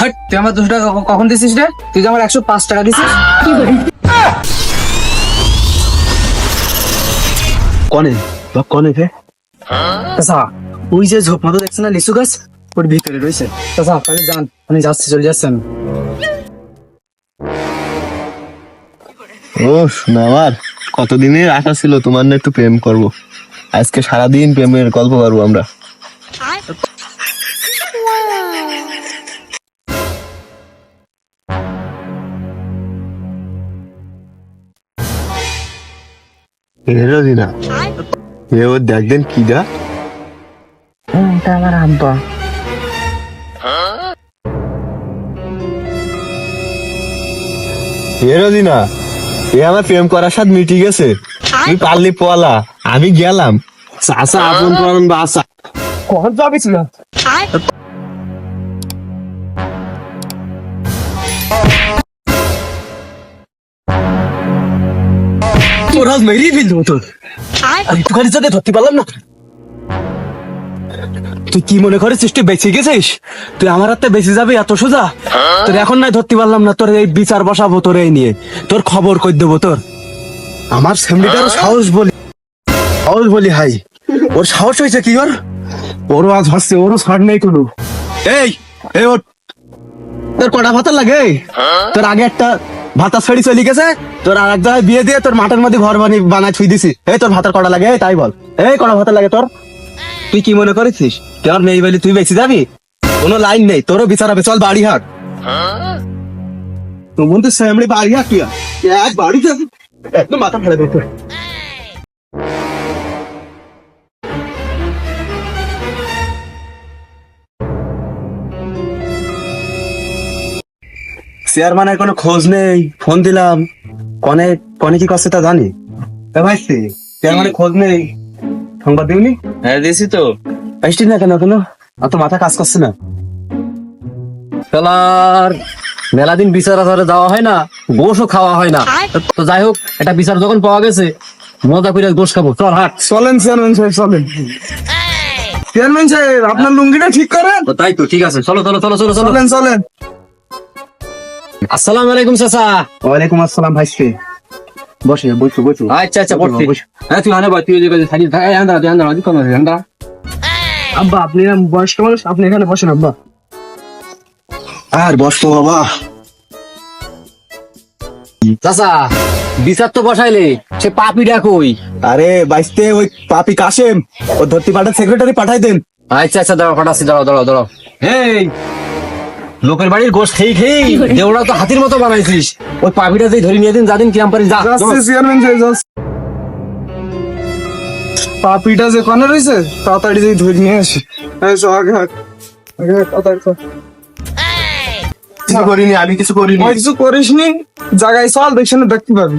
হাট তুই আমার দুশো টাকা কখন দিছিস রে? তুই যে আমার একশো পাঁচ টাকা দিছিস। কনে বা কনে ফে চাচা ওই যে ঝোপ মতো দেখছে না লিচু গাছ? ওর ভিতরে রয়েছে। চাচা তাহলে যান আমি যাচ্ছি চলে যাচ্ছি আমি। ও শোনা আমার কতদিনের আশা ছিল তোমার না একটু প্রেম করব। আজকে সারাদিন প্রেমের গল্প করব আমরা। এ ও দেখবেন কি আমার এ আমার প্রেম করার সাথে মিটি গেছে। তুই পারলি পলা আমি গেলাম। চাষা আপন পরান বাসা কখন যাবি ছিল তোর আজ মেরিয়ে ফেলতো তোর। আর একটুখানি সাথে ধরতে পারলাম না। তুই কি মনে করেছিস তুই বেঁচে গেছিস? তুই আমার হাতে বেঁচে যাবে এত সোজা? তোর এখন নাই ধরতে পারলাম না তোর এই বিচার বসাবো তোর এই নিয়ে। তোর খবর কই দেবো তোর? আমার ফ্যামিলিটারও সাহস বলি। সাহস বলি হাই। ওর সাহস হয়েছে কি ওর? ওরও আজ হচ্ছে ওরও ছাড় নেই কোনো। এই এই ওর। তোর কটা ভাতা লাগে? তোর আগে একটা ভাতা ছেড়ি চলে গেছে তোর আর এক জায়গায় বিয়ে দিয়ে তোর মাঠের মধ্যে ঘর বানিয়ে বানায় থুই দিছি। এই তোর ভাতার কটা লাগে? তাই বল। এই কটা ভাতা লাগে তোর? তুই কি মনে করেছিস? তোর মেয়ে বলি তুই বেঁচে যাবি? কোনো লাইন নেই তোরও বিচার হবে চল বাড়ি হাট তোর মধ্যে বাড়ি হাট তুই। এক বাড়ি যাবি একদম মাথা ফেলে দেবে চেয়ারম্যানের কোনো খোঁজ নেই ফোন দিলাম। কনে কনে কি করছে তা জানি। এ ভাই চেয়ারম্যানের খোঁজ নেই। সংবাদ দিবনি হ্যাঁ দিছি তো। আসছি না কেন কেন অত মাথা কাজ করছে না। খেলার মেলা দিন বিচার আচারে যাওয়া হয় না গোশও খাওয়া হয় না। তো যাই হোক এটা বিচার যখন পাওয়া গেছে মজা করে গোশ খাব। চল হাট। চলেন চেয়ারম্যান সাহেব চলেন। চেয়ারম্যান সাহেব আপনার লুঙ্গিটা ঠিক করেন? তাই তো ঠিক আছে। চলো চলো চলো চলো চলো। চলেন চলেন। আসসালামু আলাইকুম চাচা। ওয়ালাইকুম আসসালাম বসে বসো বসো। আচ্ছা আচ্ছা হ্যাঁ তুই আনে তুই ওই দিকে থাকি থাক আন্দা তুই আন্দা আব্বা আপনি বয়স্ক মানুষ আপনি এখানে বসেন আব্বা। আর বসতো বাবা। চাচা বিচার তো বসাইলে সে পাপিটা কই আরে বাইসতে ওই পাপি কাশেম ও ধরতি পাঠার সেক্রেটারি পাঠাই দেন। আচ্ছা আচ্ছা দাঁড়াও পাঠাচ্ছি দাঁড়াও দাঁড়াও দাঁড়াও। এই লোকের বাড়ির গোশ খেয়ে খেয়ে দেওড়া তো হাতির মতো বানাইছিস। ওই পাপিটা যেই ধরে নিয়ে দিন যাদিন কিরাম পারি যা পাপিটা যে কনে রয়েছে তাড়াতাড়ি যদি ধরে নিয়ে আসি। আগে আগে তাড়াতাড়ি কিছু করিনি আমি কিছু করিনি। ওই কিছু করিস নি জায়গায় চল দেখছি না দেখতে পাবি।